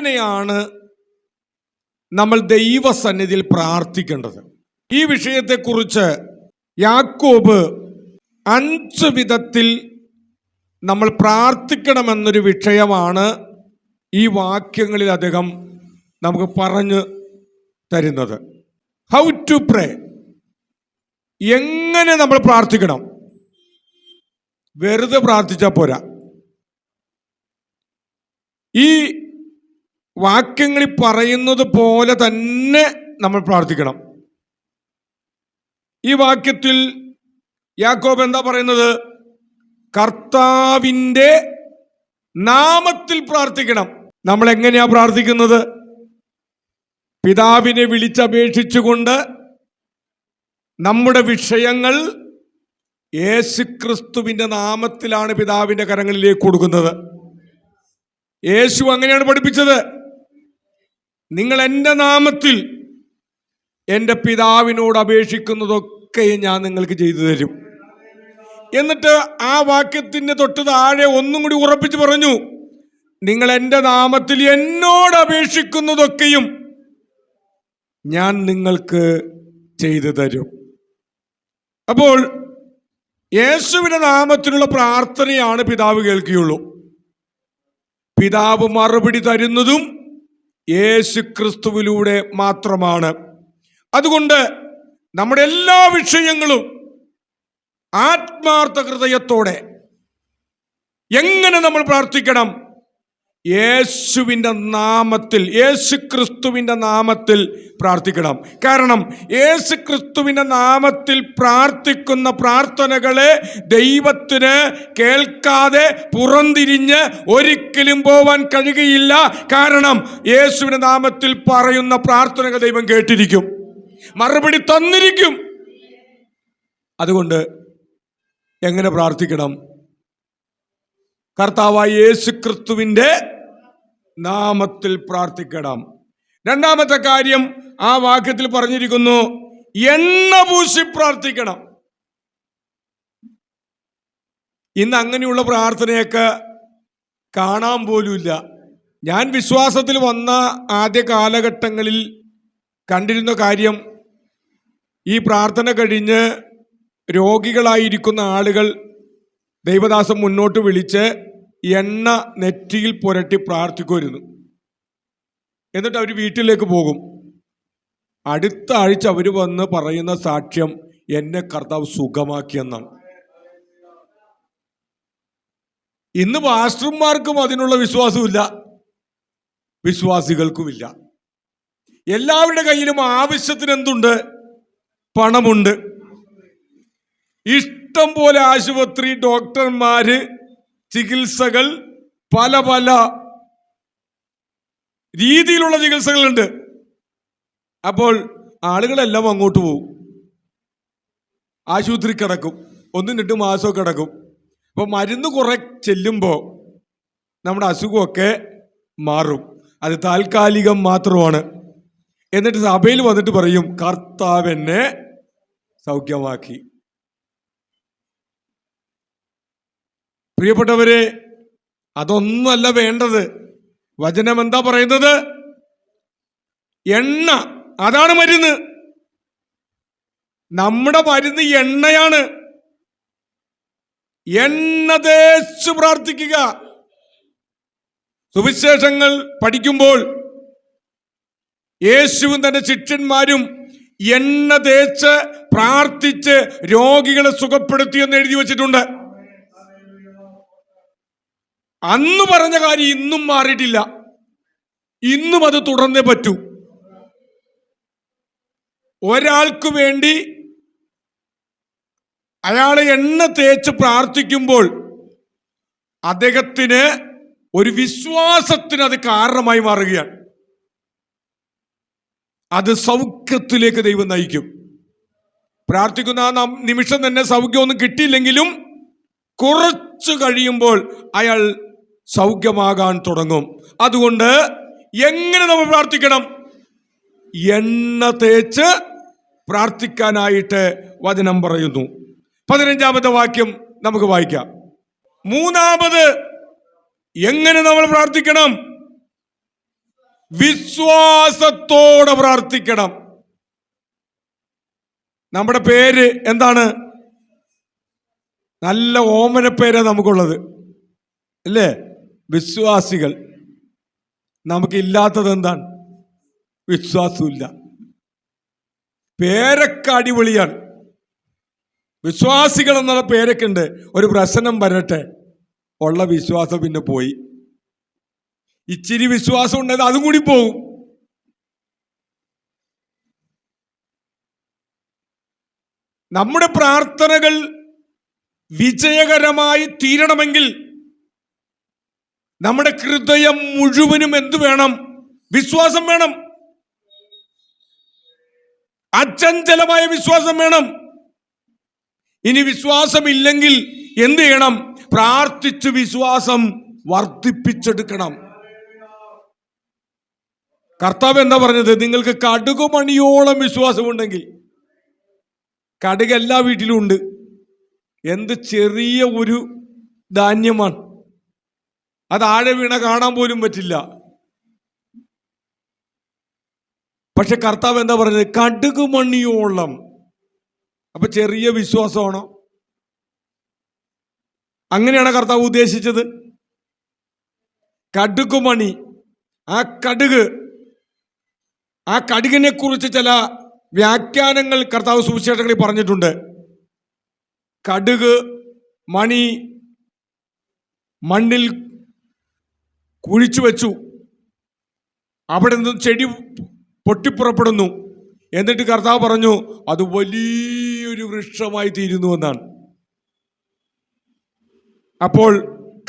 എങ്ങനെയാണ് നമ്മൾ ദൈവസന്നിധിയിൽ പ്രാർത്ഥിക്കേണ്ടത്? ഈ വിഷയത്തെക്കുറിച്ച് യാക്കോബ് അഞ്ച് വിധത്തിൽ നമ്മൾ പ്രാർത്ഥിക്കണമെന്നൊരു വിഷയമാണ് ഈ വാക്യങ്ങളിൽ അദ്ദേഹം നമുക്ക് പറഞ്ഞു തരുന്നത്. ഹൗ ടു പ്രേ എങ്ങനെ നമ്മൾ പ്രാർത്ഥിക്കണം? വെറുതെ പ്രാർത്ഥിച്ചാൽ പോരാ. ഈ വാക്യങ്ങളിൽ പറയുന്നത് പോലെ തന്നെ നമ്മൾ പ്രാർത്ഥിക്കണം. ഈ വാക്യത്തിൽ യാക്കോബ് എന്താ പറയുന്നത്? കർത്താവിന്റെ നാമത്തിൽ പ്രാർത്ഥിക്കണം. നമ്മൾ എങ്ങനെയാ പ്രാർത്ഥിക്കുന്നത്? പിതാവിനെ വിളിച്ചപേക്ഷിച്ചുകൊണ്ട് നമ്മുടെ വിഷയങ്ങൾ യേശുക്രിസ്തുവിന്റെ നാമത്തിലാണ് പിതാവിന്റെ കരങ്ങളിലേക്ക് കൊടുക്കുന്നത് യേശു അങ്ങനെയാണ് പഠിപ്പിച്ചത്. നിങ്ങൾ എന്റെ നാമത്തിൽ എന്റെ പിതാവിനോട് അപേക്ഷിക്കുന്നതൊക്കെ ഞാൻ നിങ്ങൾക്ക് ചെയ്തു തരും. എന്നിട്ട് ആ വാക്യത്തിന്റെ തൊട്ട് താഴെ ഒന്നും കൂടി ഉറപ്പിച്ച് പറഞ്ഞു നിങ്ങൾ എന്റെ നാമത്തിൽ എന്നോട് അപേക്ഷിക്കുന്നതൊക്കെയും ഞാൻ നിങ്ങൾക്ക് ചെയ്തു തരും. അപ്പോൾ യേശുവിന്റെ നാമത്തിലുള്ള പ്രാർത്ഥനയാണ് പിതാവ് കേൾക്കുകയുള്ളൂ. പിതാവ് മറുപടി തരുന്നതും യേശു ക്രിസ്തുവിലൂടെ മാത്രമാണ്. അതുകൊണ്ട് നമ്മുടെ എല്ലാ വിഷയങ്ങളും ആത്മാർത്ഥ ഹൃദയത്തോടെ എങ്ങനെ നമ്മൾ പ്രാർത്ഥിക്കണം? യേശുവിന്റെ നാമത്തിൽ യേശു ക്രിസ്തുവിന്റെ നാമത്തിൽ പ്രാർത്ഥിക്കണം. കാരണം യേശു ക്രിസ്തുവിന്റെ നാമത്തിൽ പ്രാർത്ഥിക്കുന്ന പ്രാർത്ഥനകളെ ദൈവത്തിന് കേൾക്കാതെ പുറംതിരിഞ്ഞ് ഒരിക്കലും പോവാൻ കഴിയുകയില്ല. കാരണം യേശുവിന്റെ നാമത്തിൽ പറയുന്ന പ്രാർത്ഥനകൾ ദൈവം കേട്ടിരിക്കും. മറുപടി തന്നിരിക്കും. അതുകൊണ്ട് എങ്ങനെ പ്രാർത്ഥിക്കണം? കർത്താവായ യേശു ക്രിസ്തുവിന്റെ നാമത്തിൽ പ്രാർത്ഥിക്കണം രണ്ടാമത്തെ കാര്യം ആ വാക്യത്തിൽ പറഞ്ഞിരിക്കുന്നു എണ്ണ പൂശി പ്രാർത്ഥിക്കണം. ഇന്ന് അങ്ങനെയുള്ള പ്രാർത്ഥനയൊക്കെ കാണാൻ പോലുമില്ല. ഞാൻ വിശ്വാസത്തിൽ വന്ന ആദ്യ കാലഘട്ടങ്ങളിൽ കണ്ടിരുന്ന കാര്യം ഈ പ്രാർത്ഥന കഴിഞ്ഞ് രോഗികളായിരിക്കുന്ന ആളുകൾ ദൈവദാസം മുന്നോട്ട് വിളിച്ച് എണ്ണ നെറ്റിയിൽ പുരട്ടി പ്രാർത്ഥിക്കുമായിരുന്നു. എന്നിട്ട് അവർ വീട്ടിലേക്ക് പോകും. അടുത്ത ആഴ്ച അവർ വന്ന് പറയുന്ന സാക്ഷ്യം എന്നെ കർത്താവ് സുഖമാക്കിയെന്നാണ് ഇന്ന് പാസ്റ്റർമാർക്കും അതിനുള്ള വിശ്വാസമില്ല വിശ്വാസികൾക്കുമില്ല. എല്ലാവരുടെ കയ്യിലും ആവശ്യത്തിന് എന്തുണ്ട്? പണമുണ്ട്. ഇഷ്ടം പോലെ ആശുപത്രി ഡോക്ടർമാര് ചികിത്സകൾ പല പല രീതിയിലുള്ള ചികിത്സകളുണ്ട്. അപ്പോൾ ആളുകളെല്ലാം അങ്ങോട്ട് പോകും. ആശുപത്രി കിടക്കും. ഒന്നും രണ്ട് മാസമൊക്കെ കിടക്കും. അപ്പോൾ മരുന്ന് കുറെ ചെല്ലുമ്പോൾ നമ്മുടെ അസുഖമൊക്കെ മാറും. അത് താൽക്കാലികം മാത്രമാണ്. എന്നിട്ട് സഭയിൽ വന്നിട്ട് പറയും കർത്താവ് എന്നെ സൗഖ്യമാക്കി. പ്രിയപ്പെട്ടവരെ അതൊന്നുമല്ല വേണ്ടത്. വചനം എന്താ പറയുന്നത്? എണ്ണ. അതാണ് മരുന്ന്. നമ്മുടെ മരുന്ന് എണ്ണയാണ്. എണ്ണ തേച്ച് പ്രാർത്ഥിക്കുക. സുവിശേഷങ്ങൾ പഠിക്കുമ്പോൾ യേശുവും തന്റെ ശിഷ്യന്മാരും എണ്ണ തേച്ച് പ്രാർത്ഥിച്ച് രോഗികളെ സുഖപ്പെടുത്തിയെന്ന് എഴുതി വച്ചിട്ടുണ്ട്. അന്ന് പറഞ്ഞ കാര്യം ഇന്നും മാറിയിട്ടില്ല. ഇന്നും അത് തുടർന്നേ പറ്റൂ. ഒരാൾക്ക് വേണ്ടി അയാളെ എണ്ണ തേച്ച് പ്രാർത്ഥിക്കുമ്പോൾ അദ്ദേഹത്തിന് ഒരു വിശ്വാസത്തിന് അത് കാരണമായി മാറുകയാണ്. അത് സൗഖ്യത്തിലേക്ക് ദൈവം നയിക്കും. പ്രാർത്ഥിക്കുന്ന ആ നിമിഷം തന്നെ സൗഖ്യമൊന്നും കിട്ടിയില്ലെങ്കിലും കുറച്ച് കഴിയുമ്പോൾ അയാൾ സൗഖ്യമാകാൻ തുടങ്ങും. അതുകൊണ്ട് എങ്ങനെ നമ്മൾ പ്രാർത്ഥിക്കണം? എണ്ണ തേച്ച് പ്രാർത്ഥിക്കാനായിട്ട് വചനം പറയുന്നു. പതിനഞ്ചാമത്തെ വാക്യം നമുക്ക് വായിക്കാം. മൂന്നാമത് എങ്ങനെ നമ്മൾ പ്രാർത്ഥിക്കണം? വിശ്വാസത്തോടെ പ്രാർത്ഥിക്കണം. നമ്മുടെ പേര് എന്താണ്? നല്ല ഓമന പേരാണ് നമുക്കുള്ളത്. അല്ലേ വിശ്വാസികൾ നമുക്കില്ലാത്തത് എന്താണ്? വിശ്വാസമില്ല പേരൊക്കെ അടിപൊളിയാണ്. വിശ്വാസികൾ എന്നുള്ള പേരൊക്കെ ഉണ്ട്. ഒരു പ്രശ്നം വരട്ടെ. ഉള്ള വിശ്വാസം പിന്നെ പോയി. ഇച്ചിരി വിശ്വാസം ഉണ്ടായത് അതും കൂടി പോകും നമ്മുടെ പ്രാർത്ഥനകൾ വിജയകരമായി തീരണമെങ്കിൽ നമ്മുടെ ഹൃദയം മുഴുവനും എന്തു വേണം? വിശ്വാസം വേണം. അച്ചഞ്ചലമായ വിശ്വാസം വേണം. ഇനി വിശ്വാസമില്ലെങ്കിൽ എന്ത് ചെയ്യണം? പ്രാർത്ഥിച്ച് വിശ്വാസം വർദ്ധിപ്പിച്ചെടുക്കണം. കർത്താവ് എന്താ പറഞ്ഞത്? നിങ്ങൾക്ക് കടുക് മണിയോളം വിശ്വാസമുണ്ടെങ്കിൽ. കടുക് എല്ലാ വീട്ടിലും ഉണ്ട്. എന്ത് ചെറിയ ഒരു ധാന്യമാണ്. അത് ആഴെ വീണ കാണാൻ പോലും പറ്റില്ല. പക്ഷെ കർത്താവ് എന്താ പറഞ്ഞത്? കടുക് മണിയോളം അപ്പൊ ചെറിയ വിശ്വാസമാണോ? അങ്ങനെയാണ് കർത്താവ് ഉദ്ദേശിച്ചത്? കടുക് മണി ആ കടുക് ആ കടുകിനെ കുറിച്ച് ചില വ്യാഖ്യാനങ്ങൾ കർത്താവ് സുവിശേഷങ്ങളിൽ പറഞ്ഞിട്ടുണ്ട്. കടുക് മണി മണ്ണിൽ കുഴിച്ചു വെച്ചു. അവിടെ നിന്നും ചെടി പൊട്ടിപ്പുറപ്പെടുന്നു. എന്നിട്ട് കർത്താവ് പറഞ്ഞു അത് വലിയൊരു വൃക്ഷമായി തീരുന്നു എന്നാണ്. അപ്പോൾ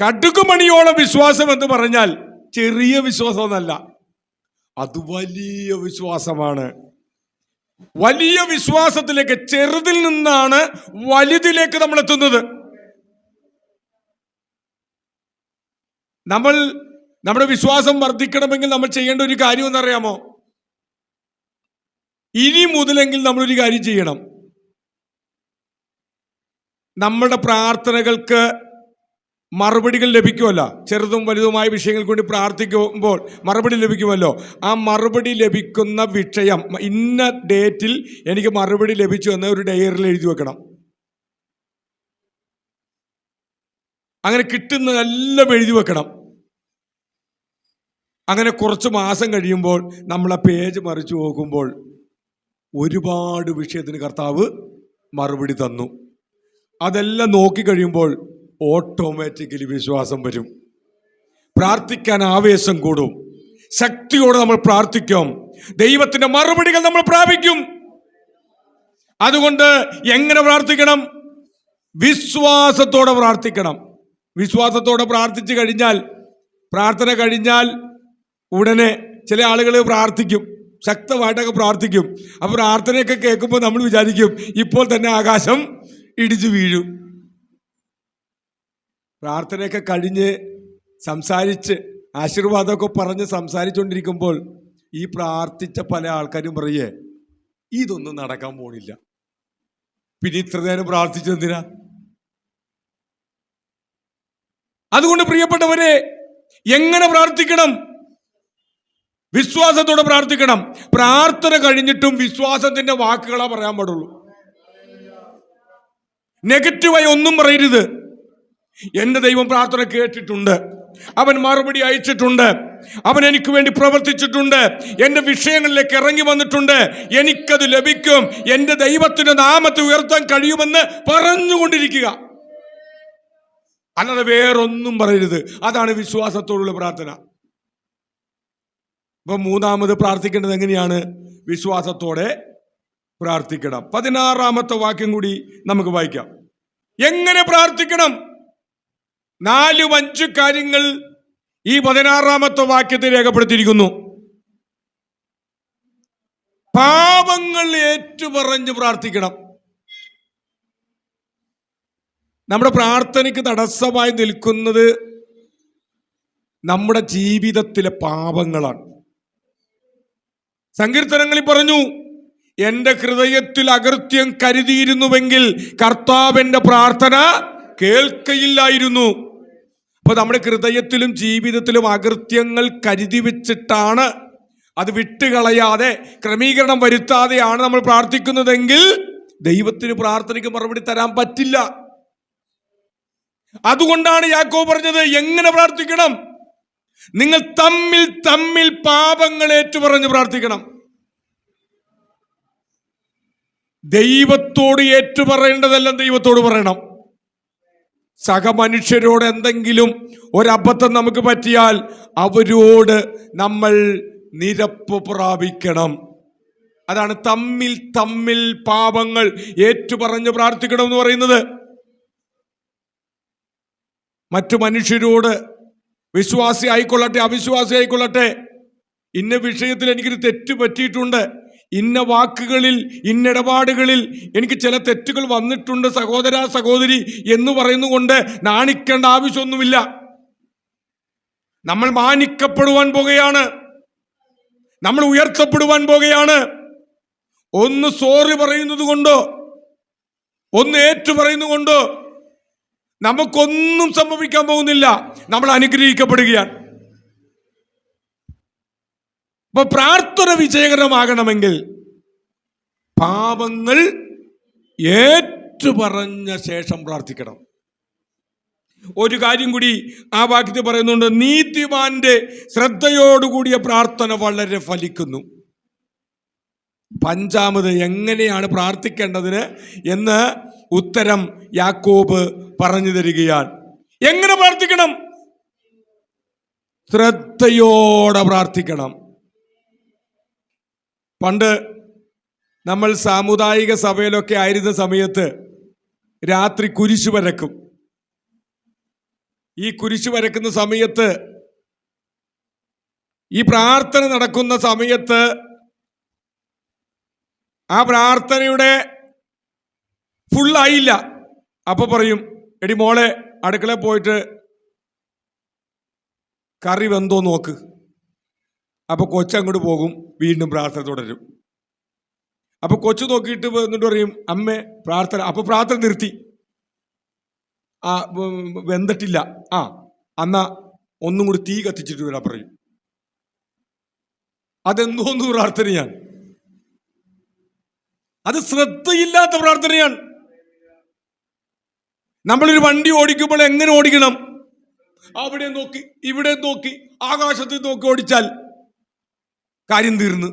കടുകുമണിയോളം വിശ്വാസം എന്ന് പറഞ്ഞാൽ ചെറിയ വിശ്വാസം എന്നല്ല അത് വലിയ വിശ്വാസമാണ്. വലിയ വിശ്വാസത്തിലേക്ക് ചെറുതിൽ നിന്നാണ് വലുതിലേക്ക് നമ്മൾ എത്തുന്നത്. നമ്മൾ നമ്മുടെ വിശ്വാസം വർദ്ധിക്കണമെങ്കിൽ നമ്മൾ ചെയ്യേണ്ട ഒരു കാര്യം എന്നറിയാമോ? ഇനി മുതലെങ്കിൽ നമ്മളൊരു കാര്യം ചെയ്യണം. നമ്മുടെ പ്രാർത്ഥനകൾക്ക് മറുപടികൾ ലഭിക്കുമല്ല. ചെറുതും വലുതുമായ വിഷയങ്ങൾക്ക് വേണ്ടി പ്രാർത്ഥിക്കുമ്പോൾ മറുപടി ലഭിക്കുമല്ലോ. ആ മറുപടി ലഭിക്കുന്ന വിഷയം ഇന്ന ഡേറ്റിൽ എനിക്ക് മറുപടി ലഭിച്ചു എന്ന് ഒരു ഡയറിയിൽ എഴുതി വെക്കണം. അങ്ങനെ കിട്ടുന്നതെല്ലാം എഴുതി വെക്കണം. അങ്ങനെ കുറച്ച് മാസം കഴിയുമ്പോൾ നമ്മൾ ആ പേജ് മറിച്ചു നോക്കുമ്പോൾ ഒരുപാട് വിഷയത്തിന് കർത്താവ് മറുപടി തന്നു. അതെല്ലാം നോക്കി കഴിയുമ്പോൾ ഓട്ടോമാറ്റിക്കലി വിശ്വാസം വരും. പ്രാർത്ഥിക്കാൻ ആവേശം കൂടും. ശക്തിയോടെ നമ്മൾ പ്രാർത്ഥിക്കും. ദൈവത്തിന്റെ മറുപടികൾ നമ്മൾ പ്രാപിക്കും. അതുകൊണ്ട് എങ്ങനെ പ്രാർത്ഥിക്കണം? വിശ്വാസത്തോടെ പ്രാർത്ഥിക്കണം. വിശ്വാസത്തോടെ പ്രാർത്ഥിച്ചു കഴിഞ്ഞാൽ പ്രാർത്ഥന കഴിഞ്ഞാൽ ഉടനെ ചില ആളുകൾ പ്രാർത്ഥിക്കും ശക്തമായിട്ടൊക്കെ പ്രാർത്ഥിക്കും. അപ്പോൾ പ്രാർത്ഥനയൊക്കെ കേൾക്കുമ്പോൾ നമ്മൾ വിചാരിക്കും ഇപ്പോൾ തന്നെ ആകാശം ഇടിച്ചു വീഴും. പ്രാർത്ഥനയൊക്കെ കഴിഞ്ഞ് സംസാരിച്ച് ആശീർവാദമൊക്കെ പറഞ്ഞ് സംസാരിച്ചുകൊണ്ടിരിക്കുമ്പോൾ ഈ പ്രാർത്ഥിച്ച പല ആൾക്കാരും പറയേ ഇതൊന്നും നടക്കാൻ പോണില്ല. പിന്നെ ഇത്ര നേരം പ്രാർത്ഥിച്ചെന്തിനാ അതുകൊണ്ട് പ്രിയപ്പെട്ടവരെ എങ്ങനെ പ്രാർത്ഥിക്കണം? വിശ്വാസത്തോടെ പ്രാർത്ഥിക്കണം. പ്രാർത്ഥന കഴിഞ്ഞിട്ടും വിശ്വാസത്തിന്റെ വാക്കുകളാ പറയാൻ പാടുള്ളൂ. നെഗറ്റീവായി ഒന്നും പറയരുത്. എന്റെ ദൈവം പ്രാർത്ഥന കേട്ടിട്ടുണ്ട്. അവൻ മറുപടി അയച്ചിട്ടുണ്ട്. അവൻ എനിക്ക് വേണ്ടി പ്രവർത്തിച്ചിട്ടുണ്ട്. എന്റെ വിഷയങ്ങളിലേക്ക് ഇറങ്ങി വന്നിട്ടുണ്ട്. എനിക്കത് ലഭിക്കും. എന്റെ ദൈവത്തിന്റെ നാമത്തെ ഉയർത്താൻ കഴിയുമെന്ന് പറഞ്ഞുകൊണ്ടിരിക്കുക. അല്ലാതെ വേറൊന്നും പറയരുത്. അതാണ് വിശ്വാസത്തോടുള്ള പ്രാർത്ഥന. അപ്പൊ മൂന്നാമത് പ്രാർത്ഥിക്കേണ്ടത് എങ്ങനെയാണ്? വിശ്വാസത്തോടെ പ്രാർത്ഥിക്കണം. പതിനാറാമത്തെ വാക്യം കൂടി നമുക്ക് വായിക്കാം. എങ്ങനെ പ്രാർത്ഥിക്കണം? നാലും അഞ്ച് കാര്യങ്ങൾ ഈ പതിനാറാമത്തെ വാക്യത്തിൽ രേഖപ്പെടുത്തിയിരിക്കുന്നു. പാപങ്ങൾ ഏറ്റുപറഞ്ഞ് പ്രാർത്ഥിക്കണം. നമ്മുടെ പ്രാർത്ഥനയ്ക്ക് തടസ്സമായി നിൽക്കുന്നത് നമ്മുടെ ജീവിതത്തിലെ പാപങ്ങളാണ്. സങ്കീർത്തനങ്ങളിൽ പറഞ്ഞു എന്റെ ഹൃദയത്തിൽ അകൃത്യം കരുതിയിരുന്നുവെങ്കിൽ കർത്താവിന്റെ പ്രാർത്ഥന കേൾക്കയില്ലായിരുന്നു. അപ്പൊ നമ്മുടെ ഹൃദയത്തിലും ജീവിതത്തിലും അകൃത്യങ്ങൾ കരുതി വെച്ചിട്ടാണ് അത് വിട്ടുകളയാതെ ക്രമീകരണം വരുത്താതെയാണ് നമ്മൾ പ്രാർത്ഥിക്കുന്നതെങ്കിൽ ദൈവത്തിന് പ്രാർത്ഥനയ്ക്ക് മറുപടി തരാൻ പറ്റില്ല. അതുകൊണ്ടാണ് യാക്കോ പറഞ്ഞത് എങ്ങനെ പ്രാർത്ഥിക്കണം? നിങ്ങൾ തമ്മിൽ തമ്മിൽ പാപങ്ങൾ ഏറ്റുപറഞ്ഞ് പ്രാർത്ഥിക്കണം. ദൈവത്തോട് ഏറ്റുപറയേണ്ടതെല്ലാം ദൈവത്തോട് പറയണം. സഹമനുഷ്യരോട് എന്തെങ്കിലും ഒരബദ്ധം നമുക്ക് പറ്റിയാൽ അവരോട് നമ്മൾ നിരപ്പ് പ്രാപിക്കണം. അതാണ് തമ്മിൽ തമ്മിൽ പാപങ്ങൾ ഏറ്റുപറഞ്ഞ് പ്രാർത്ഥിക്കണം എന്ന് പറയുന്നത്. മറ്റു മനുഷ്യരോട് വിശ്വാസി ആയിക്കൊള്ളട്ടെ അവിശ്വാസി ആയിക്കൊള്ളട്ടെ ഇന്ന വിഷയത്തിൽ എനിക്കൊരു തെറ്റ് പറ്റിയിട്ടുണ്ട്. ഇന്ന വാക്കുകളിൽ ഇന്നിടപാടുകളിൽ എനിക്ക് ചില തെറ്റുകൾ വന്നിട്ടുണ്ട് സഹോദര സഹോദരി എന്ന് പറയുന്നുകൊണ്ട് നാണിക്കേണ്ട ആവശ്യമൊന്നുമില്ല. നമ്മൾ മാനിക്കപ്പെടുവാൻ പോകുകയാണ്. നമ്മൾ ഉയർത്തപ്പെടുവാൻ പോകുകയാണ്. ഒന്ന് സോറി പറയുന്നത് കൊണ്ടോ ഒന്ന് ഏറ്റു പറയുന്നത് കൊണ്ടോ നമുക്കൊന്നും സംഭവിക്കാൻ പോകുന്നില്ല. നമ്മൾ അനുഗ്രഹിക്കപ്പെടുകയാണ്. അപ്പൊ പ്രാർത്ഥന വിജയകരമാകണമെങ്കിൽ പാപങ്ങൾ ഏറ്റുപറഞ്ഞ ശേഷം പ്രാർത്ഥിക്കണം. ഒരു കാര്യം കൂടി ആ വാക്യത്തിൽ പറയുന്നുണ്ട് നീതിമാന്റെ ശ്രദ്ധയോടുകൂടിയ പ്രാർത്ഥന വളരെ ഫലിക്കുന്നു. പഞ്ചാമത് എങ്ങനെയാണ് പ്രാർത്ഥിക്കേണ്ടതിന് എന്ന് ഉത്തരം യാക്കോബ് പറഞ്ഞു തരികയാണ്. എങ്ങനെ പ്രാർത്ഥിക്കണം? ശ്രദ്ധയോടെ പ്രാർത്ഥിക്കണം. പണ്ട് നമ്മൾ സാമുദായിക സഭയിലൊക്കെ ആയിരുന്ന സമയത്ത് രാത്രി കുരിശു വരക്കും. ഈ കുരിശു വരക്കുന്ന സമയത്ത് ഈ പ്രാർത്ഥന നടക്കുന്ന സമയത്ത് ആ പ്രാർത്ഥനയുടെ ഫുള്ളായില്ല അപ്പൊ പറയും എടി മോളെ അടുക്കള പോയിട്ട് കറി വെന്തോ നോക്ക്. അപ്പൊ കൊച്ചങ്ങോട്ട് പോകും വീണ്ടും പ്രാർത്ഥന തുടരും. അപ്പൊ കൊച്ചു നോക്കിയിട്ട് എന്നിട്ട് പറയും അമ്മേ പ്രാർത്ഥന അപ്പൊ പ്രാർത്ഥന നിർത്തി. ആ വെന്തിട്ടില്ല. ആ എന്നാ ഒന്നും കൂടി തീ കത്തിച്ചിട്ട് വരാൻ പറയും. അതെന്തോന്ന് പ്രാർത്ഥനയാണ്. അത് ശ്രദ്ധയില്ലാത്ത പ്രാർത്ഥനയാണ്. നമ്മളൊരു വണ്ടി ഓടിക്കുമ്പോൾ എങ്ങനെ ഓടിക്കണം? അവിടെ നോക്കി ഇവിടെ നോക്കി ആകാശത്ത് നോക്കി ഓടിച്ചാൽ കാര്യം തീർന്നു.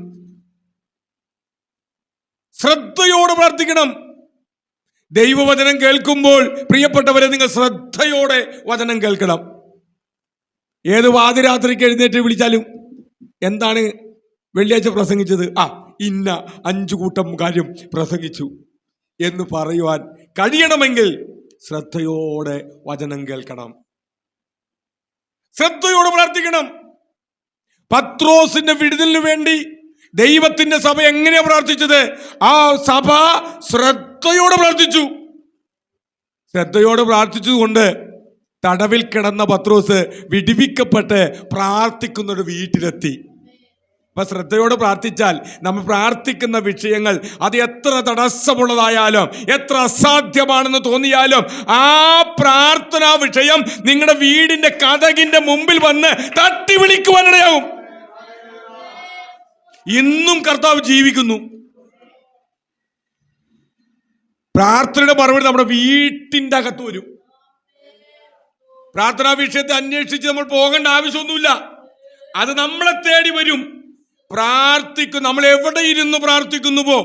ശ്രദ്ധയോടെ പ്രാർത്ഥിക്കണം. ദൈവവചനം കേൾക്കുമ്പോൾ പ്രിയപ്പെട്ടവരെ നിങ്ങൾ ശ്രദ്ധയോടെ വചനം കേൾക്കണം. ഏത് വാതിരാത്രിക്ക് എഴുന്നേറ്റ് വിളിച്ചാലും എന്താണ് വെള്ളിയാഴ്ച പ്രസംഗിച്ചത്? ആ ഇന്ന അഞ്ചു കൂട്ടം കാര്യം പ്രസംഗിച്ചു എന്ന് പറയുവാൻ കഴിയണമെങ്കിൽ ശ്രദ്ധയോടെ വചനം കേൾക്കണം. ശ്രദ്ധയോടെ പ്രാർത്ഥിക്കണം. പത്രോസിന്റെ വിടുതലിന് വേണ്ടി ദൈവത്തിന്റെ സഭ എങ്ങനെയാ പ്രാർത്ഥിച്ചത്? ആ സഭ ശ്രദ്ധയോടെ പ്രാർത്ഥിച്ചു. ശ്രദ്ധയോടെ പ്രാർത്ഥിച്ചതുകൊണ്ട് തടവിൽ കിടന്ന പത്രോസ് വിടിവിക്കപ്പെട്ട് പ്രാർത്ഥിക്കുന്നൊരു വീട്ടിലെത്തി. അപ്പൊ ശ്രദ്ധയോട് പ്രാർത്ഥിച്ചാൽ നമ്മൾ പ്രാർത്ഥിക്കുന്ന വിഷയങ്ങൾ അത് എത്ര തടസ്സമുള്ളതായാലും എത്ര അസാധ്യമാണെന്ന് തോന്നിയാലും ആ പ്രാർത്ഥനാ വിഷയം നിങ്ങളുടെ വീടിന്റെ കഥകിന്റെ മുമ്പിൽ വന്ന് തട്ടി വിളിക്കുവാനിടയാവും ഇന്നും കർത്താവ് ജീവിക്കുന്നു. പ്രാർത്ഥനയുടെ മറുപടി നമ്മുടെ വീട്ടിന്റെ അകത്ത് വരും. പ്രാർത്ഥനാ വിഷയത്തെ അന്വേഷിച്ച് നമ്മൾ പോകേണ്ട ആവശ്യമൊന്നുമില്ല. അത് നമ്മളെ തേടി വരും. പ്രാർത്ഥിക്കും നമ്മൾ എവിടെ ഇരുന്ന് പ്രാർത്ഥിക്കുന്നുവോ?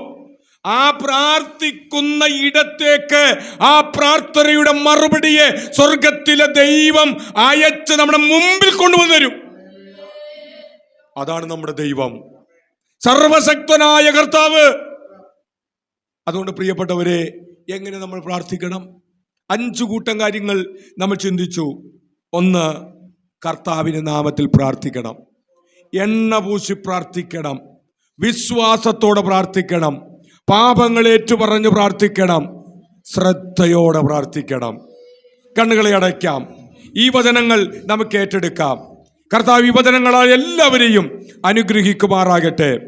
ആ പ്രാർത്ഥിക്കുന്ന ഇടത്തേക്ക് ആ പ്രാർത്ഥനയുടെ മറുപടിയെ സ്വർഗത്തിലെ ദൈവം അയച്ച് നമ്മുടെ മുമ്പിൽ കൊണ്ടുവന്നു തരും അതാണ് നമ്മുടെ ദൈവം. സർവശക്തനായ കർത്താവ്. അതുകൊണ്ട് പ്രിയപ്പെട്ടവരെ എങ്ങനെ നമ്മൾ പ്രാർത്ഥിക്കണം? അഞ്ചു കൂട്ടം കാര്യങ്ങൾ നമ്മൾ ചിന്തിച്ചു. ഒന്ന് കർത്താവിന്റെ നാമത്തിൽ പ്രാർത്ഥിക്കണം. എണ്ണ പൂശി പ്രാർത്ഥിക്കണം. വിശ്വാസത്തോടെ പ്രാർത്ഥിക്കണം. പാപങ്ങൾ ഏറ്റുപറഞ്ഞ് പ്രാർത്ഥിക്കണം. ശ്രദ്ധയോടെ പ്രാർത്ഥിക്കണം. കണ്ണുകളെ അടയ്ക്കാം. ഈ വചനങ്ങൾ നമുക്ക് ഏറ്റെടുക്കാം. കർത്താവ് ഈ വചനങ്ങളായ എല്ലാവരെയും അനുഗ്രഹിക്കുമാറാകട്ടെ.